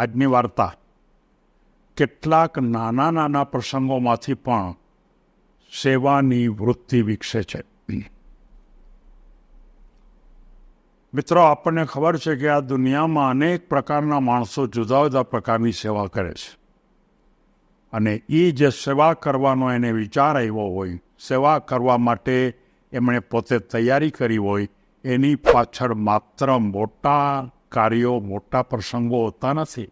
આજની વાર્તા કેટલાક નાના નાના પ્રસંગોમાંથી પણ સેવાની વૃત્તિ વિકસે છે. મિત્રો, આપણને ખબર છે કે આ દુનિયામાં અનેક પ્રકારના માણસો જુદા જુદા પ્રકારની સેવા કરે છે. અને એ જે સેવા કરવાનો એને વિચાર આવ્યો હોય, સેવા કરવા માટે એમણે પોતે તૈયારી કરી હોય, એની પાછળ માત્ર મોટા કાર્યો મોટા પ્રસંગો હોતા નથી.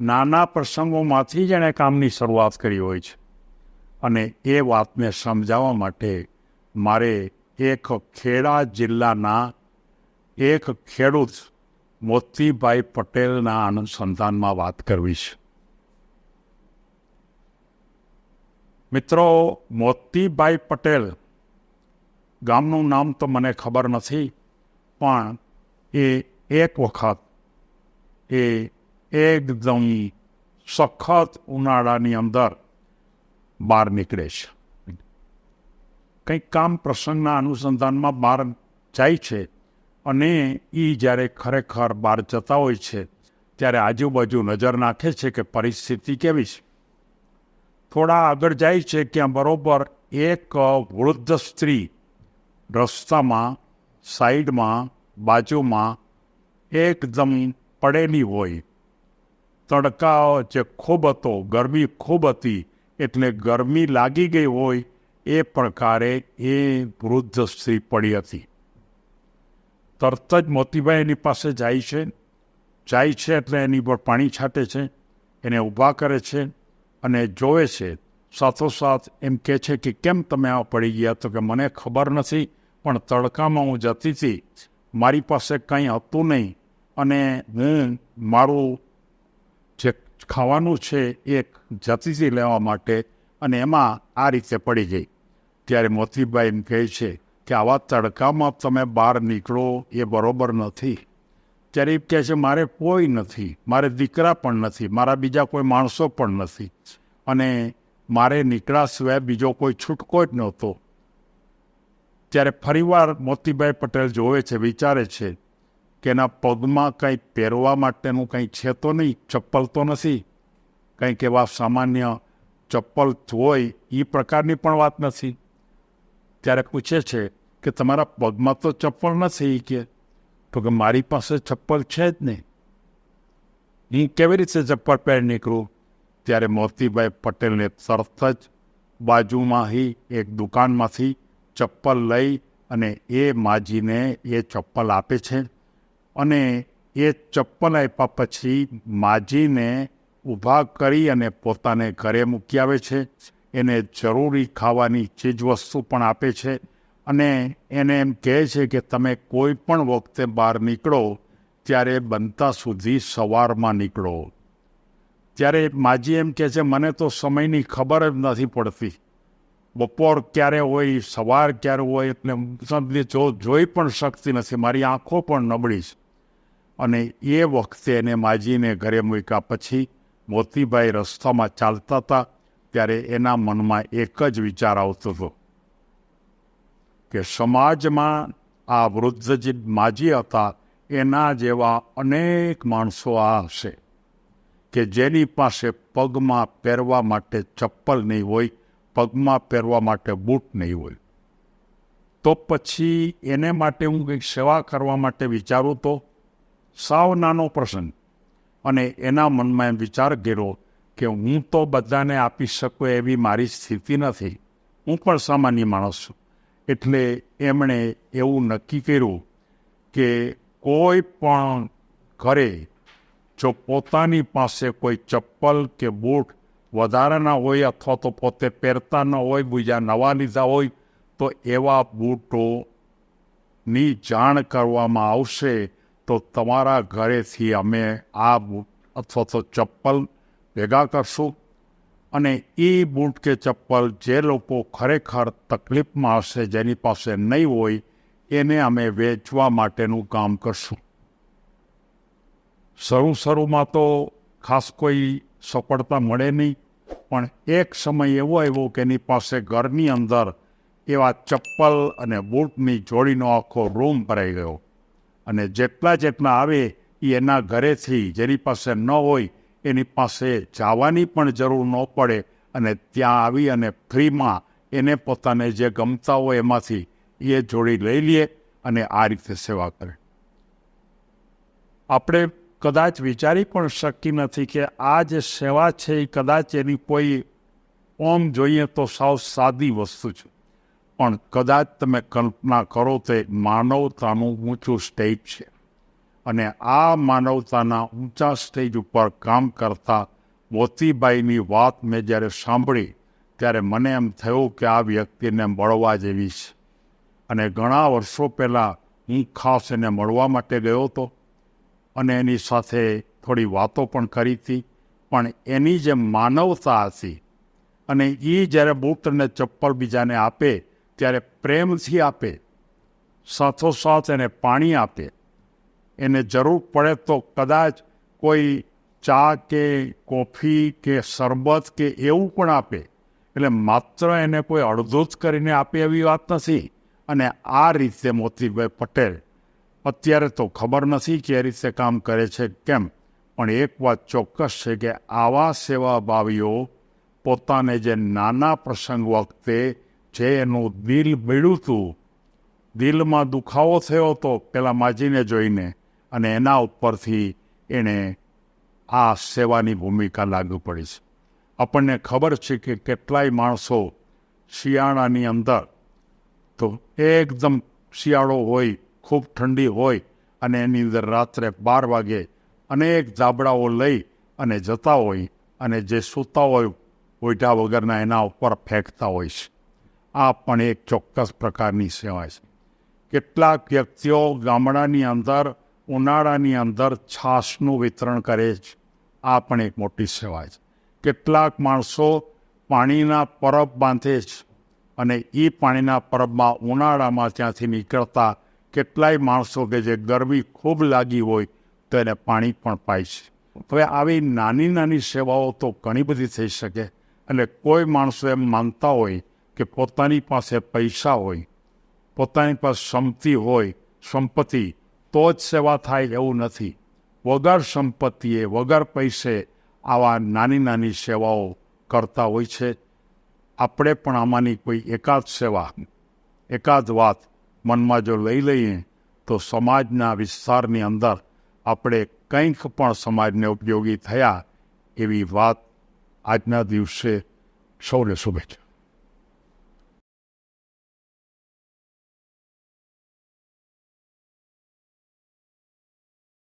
નાના પ્રસંગોમાંથી જ એણે કામની શરૂઆત કરી હોય છે. અને એ વાતને સમજાવવા માટે મારે એક ખેડા જિલ્લાના એક ખેડૂત મોતીભાઈ પટેલના અનુસંધાનમાં વાત કરવી છે. મિત્રો, મોતીભાઈ પટેલ, ગામનું નામ તો મને ખબર નથી, પણ એ એક વખત એ એકદમ સખત ઉનાળાની અંદર બહાર નીકળે છે કંઈક કામ પ્રસંગના અનુસંધાનમાં બહાર જાય છે અને એ જ્યારે ખરેખર બહાર જતા હોય છે ત્યારે આજુબાજુ નજર નાખે છે કે પરિસ્થિતિ કેવી છે થોડા આગળ જાય છે ત્યાં બરોબર એક વૃદ્ધ સ્ત્રી રસ્તામાં સાઈડમાં બાજુમાં એકદમ પડેલી હોય. તડકા જે ખૂબ હતો, ગરમી ખૂબ હતી, એટલે ગરમી લાગી ગઈ હોય, એ પ્રકારે એ વૃદ્ધ સ્ત્રી પડી હતી. તરત જ મોતીભાઈ એની પાસે જાય છે. જાય છે એટલે એની પર પાણી છાંટે છે, એને ઊભા કરે છે અને જોવે છે. સાથોસાથ એમ કહે છે કે, કેમ તમે આ પડી ગયા? તો કે, મને ખબર નથી, પણ તડકામાં હું જતી હતી. મારી પાસે કંઈ હતું નહીં. અને હું મારું જે ખાવાનું છે એક જતીજી લેવા માટે અને એમાં આ રીતે પડી ગઈ. ત્યારે મોતીભાઈ એમ કહે છે કે આવા તડકામાં તમે બહાર નીકળો એ બરોબર નથી. ત્યારે એ કહે છે, મારે કોઈ નથી, મારે દીકરા પણ નથી, મારા બીજા કોઈ માણસો પણ નથી. અને મારે નીકળ્યા સિવાય બીજો કોઈ છૂટકો જ નહોતો. ત્યારે ફરીવાર મોતીભાઈ પટેલ જોવે છે, વિચારે છે કે એના પગમાં કંઈ પહેરવા માટેનું કંઈ છે તો નહીં, ચપ્પલ તો નથી. કંઈક એવા સામાન્ય ચપ્પલ હોય એ પ્રકારની પણ વાત નથી. ત્યારે પૂછે છે કે તમારા પગમાં તો ચપ્પલ નથી કે. તો કે મારી પાસે ચપ્પલ છે જ નહીં. હું કેવી રીતે ચપ્પલ પહેરી નીકળું? ત્યારે મોતીભાઈ પટેલને તરત જ બાજુમાં એક દુકાનમાંથી ચપ્પલ લઈ અને એ માજીને એ ચપ્પલ આપે છે. અને એ ચપ્પલ આપ્યા પછી માજીને ઊભા કરી અને પોતાને ઘરે મૂકી આવે છે. એને જરૂરી ખાવાની ચીજવસ્તુ પણ આપે છે અને એને એમ કહે છે કે તમે કોઈ પણ વખતે બહાર નીકળો ત્યારે બનતા સુધી સવારમાં નીકળો. ત્યારે માજી એમ કહે છે, મને તો સમયની ખબર જ નથી પડતી. બપોર ક્યારે હોય, સવાર ક્યારે હોય, એટલે જો જોઈ પણ શકતી નથી. મારી આંખો પણ નબળી છે. અને એ વખતે એને માજીને ઘરે મૂક્યા પછી મોતીભાઈ રસ્તામાં ચાલતા હતા, ત્યારે એના મનમાં એક જ વિચાર આવતો હતો કે સમાજમાં આ વૃદ્ધ જે માજી હતા, એના જેવા અનેક માણસો આ હશે કે જેની પાસે પગમાં પહેરવા માટે ચપ્પલ નહીં હોય, પગમાં પહેરવા માટે બૂટ નહીં હોય. તો પછી એને માટે હું કંઈક સેવા કરવા માટે વિચારું તો સાવ નાનો પ્રસંગ. અને એના મનમાં એમ વિચાર કર્યો કે હું તો બધાને આપી શકું એવી મારી સ્થિતિ નથી. હું પણ સામાન્ય માણસ છું. એટલે એમણે એવું નક્કી કર્યું કે કોઈ પણ ઘરે જો પોતાની પાસે કોઈ ચપ્પલ કે બૂટ વધારાના હોય અથવા તો પોતે પહેરતા ન હોય, બીજા નવા લીધા હોય, તો એવા બૂટોની જાણ કરવામાં આવશે તો તમારા ઘરેથી અમે આ બૂટ અથવા તો ચપ્પલ ભેગા કરશું અને એ બૂટ કે ચપ્પલ જે લોકો ખરેખર તકલીફમાં હશે, જેની પાસે નહીં હોય, એને અમે વેચવા માટેનું કામ કરશું. શરૂ શરૂમાં તો ખાસ કોઈ સફળતા મળે નહીં, પણ એક સમય એવો આવ્યો કે એની પાસે ઘરની અંદર એવા ચપ્પલ અને બૂટની જોડીનો આખો રૂમ ભરાઈ ગયો. અને જેટલા જેટલા આવે એ એના ઘરેથી જેની પાસે ન હોય, એની પાસે જવાની પણ જરૂર ન પડે અને ત્યાં આવી અને ફ્રીમાં એને પોતાને જે ગમતા હોય એમાંથી એ જોડી લઈ લે અને આ રીતે સેવા કરે. આપણે કદાચ વિચારી પણ શકી નથી કે આ જે સેવા છે એ કદાચ એની કોઈ ઓમ જોઈએ તો સાવ સાદી વસ્તુ છે. પણ કદાચ તમે કલ્પના કરો તો માનવતાનું ઊંચું સ્ટેજ છે. અને આ માનવતાના ઊંચા સ્ટેજ ઉપર કામ કરતા મોતીબાઈની વાત મેં જ્યારે સાંભળી, ત્યારે મને એમ થયું કે આ વ્યક્તિને મળવા જેવી છે. અને ઘણા વર્ષો પહેલાં હું ખાસ એને મળવા માટે ગયો હતો. અને એની સાથે થોડી વાતો પણ કરી હતી. પણ એની જે માનવતા હતી. અને એ જ્યારે બૂટ અને ચપ્પલ બીજાને આપે ત્યારે પ્રેમથી આપે, સાથોસાથ એને પાણી આપે. એને જરૂર પડે તો કદાચ કોઈ ચા કે કોફી કે શરબત કે એવું પણ આપે. એટલે માત્ર એને કોઈ અડધૂત કરીને આપે એવી વાત નથી. અને આ રીતે મોતીભાઈ પટેલ અત્યારે તો ખબર નથી કે એ રીતે કામ કરે છે કેમ. પણ એક વાત ચોક્કસ છે કે આવા સેવાભાવીઓ પોતાને જે નાના પ્રસંગ વખતે જે એનું દિલ મળ્યું હતું દિલમાં દુખાવો થયો હતો પેલા માજીને જોઈને અને એના ઉપરથી એણે આ સેવાની ભૂમિકા લાગુ પડી છે. આપણને ખબર છે કે કેટલાય માણસો શિયાળાની અંદર તો એકદમ શિયાળો હોય, ખૂબ ઠંડી હોય અને એની અંદર રાત્રે બાર વાગે અનેક ઝાબડાઓ લઈ અને જતા હોય અને જે સૂતા હોય ઓઈઢા વગરના એના ઉપર ફેંકતા હોય છે. આ પણ એક ચોક્કસ પ્રકારની સેવા છે. કેટલાક વ્યક્તિઓ ગામડાની અંદર, ઉનાળાની અંદર છાશનું વિતરણ કરે છે. આ પણ એક મોટી સેવા છે. કેટલાક માણસો પાણીના પરબ બાંધે છે અને એ પાણીના પરબમાં ઉનાળામાં ત્યાંથી નીકળતા કેટલાય માણસો કે જે ગરમી ખૂબ લાગી હોય તો એને પાણી પણ પાય છે. હવે આવી નાની નાની સેવાઓ તો ઘણી બધી થઈ શકે એટલે કોઈ માણસો એમ માનતા હોય કે પોતાની પાસે પૈસા હોય, પોતાની પાસે સંપત્તિ હોય, સંપત્તિ, તો જ સેવા થાય એવું નથી. વગર સંપત્તિએ, વગર પૈસે આવા નાની નાની સેવાઓ કરતા હોય છે. આપણે પણ આમાંની કોઈ એકાદ સેવા, એકાદ વાત મનમાં જો લઈ લઈએ, તો સમાજના વિસ્તારની અંદર આપણે કંઈક પણ સમાજને ઉપયોગી થયા એવી વાત આજના દિવસે સૌને શુભેચ્છા.